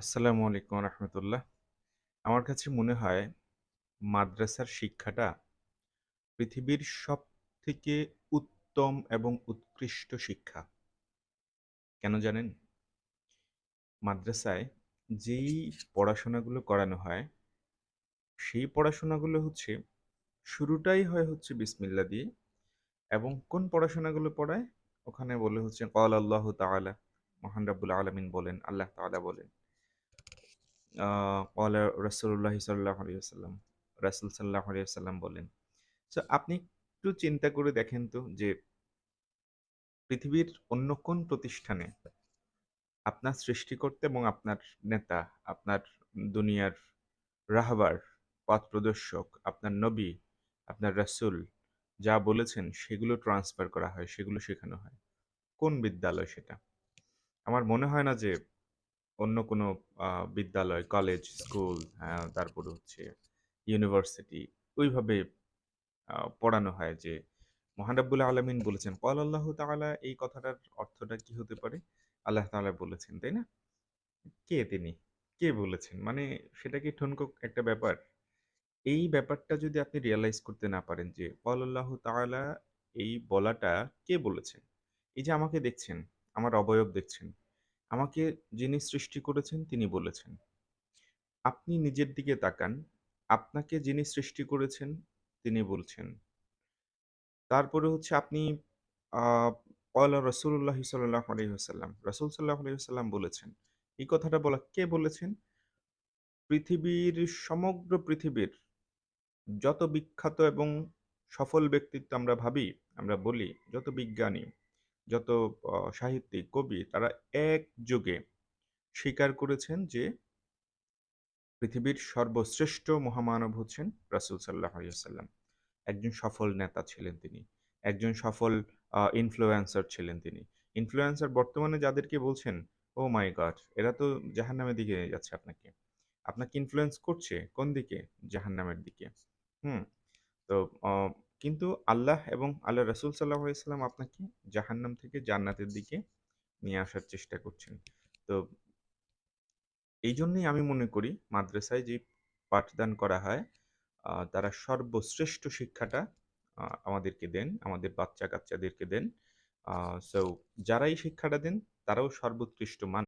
আসসালামু আলাইকুম রহমতুল্লাহ। আমার কাছে মনে হয় মাদ্রাসার শিক্ষাটা পৃথিবীর সব থেকে উত্তম এবং উৎকৃষ্ট শিক্ষা। কেন জানেন? মাদ্রাসায় যেই পড়াশোনাগুলো করানো হয়, সেই পড়াশোনাগুলো হচ্ছে শুরুটাই হয় হচ্ছে বিসমিল্লা দিয়ে এবং কোন পড়াশোনাগুলো পড়ায়? ওখানে বলে হচ্ছে, কল আল্লাহ তাআলা মহান রাব্বুল আলামিন বলেন, আল্লাহ তাআলা বলেন। কলা রাসূলুল্লাহ সাল্লাল্লাহু আলাইহি ওয়াসাল্লাম, রাসূল সাল্লাল্লাহু বলেন। সো আপনি একটু চিন্তা করে দেখেন তো যে পৃথিবীর অন্য কোন প্রতিষ্ঠানে আপনার সৃষ্টিকর্তা এবং আপনার নেতা, আপনার দুনিয়ার রাহবার পথ প্রদর্শক আপনার নবী, আপনার রাসূল যা বলেছেন সেগুলো ট্রান্সফার করা হয়, সেগুলো শেখানো হয়। কোন বিদ্যালয় সেটা? আমার মনে হয় না যে অন্য কোনো বিদ্যালয় কলেজ স্কুল তারপরে হচ্ছে ইউনিভার্সিটি ওইভাবে পড়ানো হয় যে মহান রাব্বুল আলামিন বলেছেন, কল আল্লাহ তাআলা এই কথাটার অর্থটা কি হতে পারে? আল্লাহ তাআলা বলেছেন, তাই না? কে তিনি? কে বলেছেন? মানে সেটা কি ঠুনকো একটা ব্যাপার? এই ব্যাপারটা যদি আপনি রিয়ালাইজ করতে না পারেন যে কল আল্লাহ তাআলা এই বলাটা কে বলেছেন? এই যে আমাকে দেখছেন, আমার অবয়ব দেখছেন আমাকে যিনি সৃষ্টি করেছেন, তিনি বলেছেন, আপনি নিজের দিকে তাকান। আপনাকে যিনি সৃষ্টি করেছেন, তিনি বলছেন। তারপরে হচ্ছে আপনি আহ রসুল্লাহ সাল্লাহ আলহিহাল্লাম রসুল সাল্লাহ আলহিহাল্লাম বলেছেন, এই কথাটা বলা কে বলেছেন? পৃথিবীর সমগ্র পৃথিবীর যত বিখ্যাত এবং সফল ব্যক্তিত্ব আমরা ভাবি, আমরা বলি, যত বিজ্ঞানী যত সাহিত্যিক কবি তারা এক যুগে স্বীকার করেছেন যে পৃথিবীর সর্বশ্রেষ্ঠ মহামানব হচ্ছেন রাসূল সাল্লাহ ওয়াসাল্লাম। একজন সফল নেতা ছিলেন তিনি। একজন সফল ইনফ্লুয়েন্সার ছিলেন তিনি। ইনফ্লুয়েন্সার বর্তমানে যাদেরকে বলছেন, ও মাই গড! এরা তো জাহান্নামের দিকে যাচ্ছে আপনাকে।" আপনাকে ইনফ্লুয়েন্স করছে কোন দিকে? জাহান্নামের দিকে। হুম? তো কিন্তু আল্লাহ এবং আল্লাহ রসুল সাল্লাল্লাহু আলাইহি ওয়াসাল্লাম আপনাকে জাহান্নাম থেকে জান্নাতের দিকে নিয়ে আসার চেষ্টা করছেন। তো এই জন্যই আমি মনে করি মাদ্রাসায় যে পাঠদান করা হয় তারা সর্বশ্রেষ্ঠ শিক্ষাটা আমাদেরকে দেন, আমাদের বাচ্চা-কাচ্চাদেরকে দেন। আ সো যারা এই শিক্ষাটা দেন তারাও সর্বোৎকৃষ্ট মান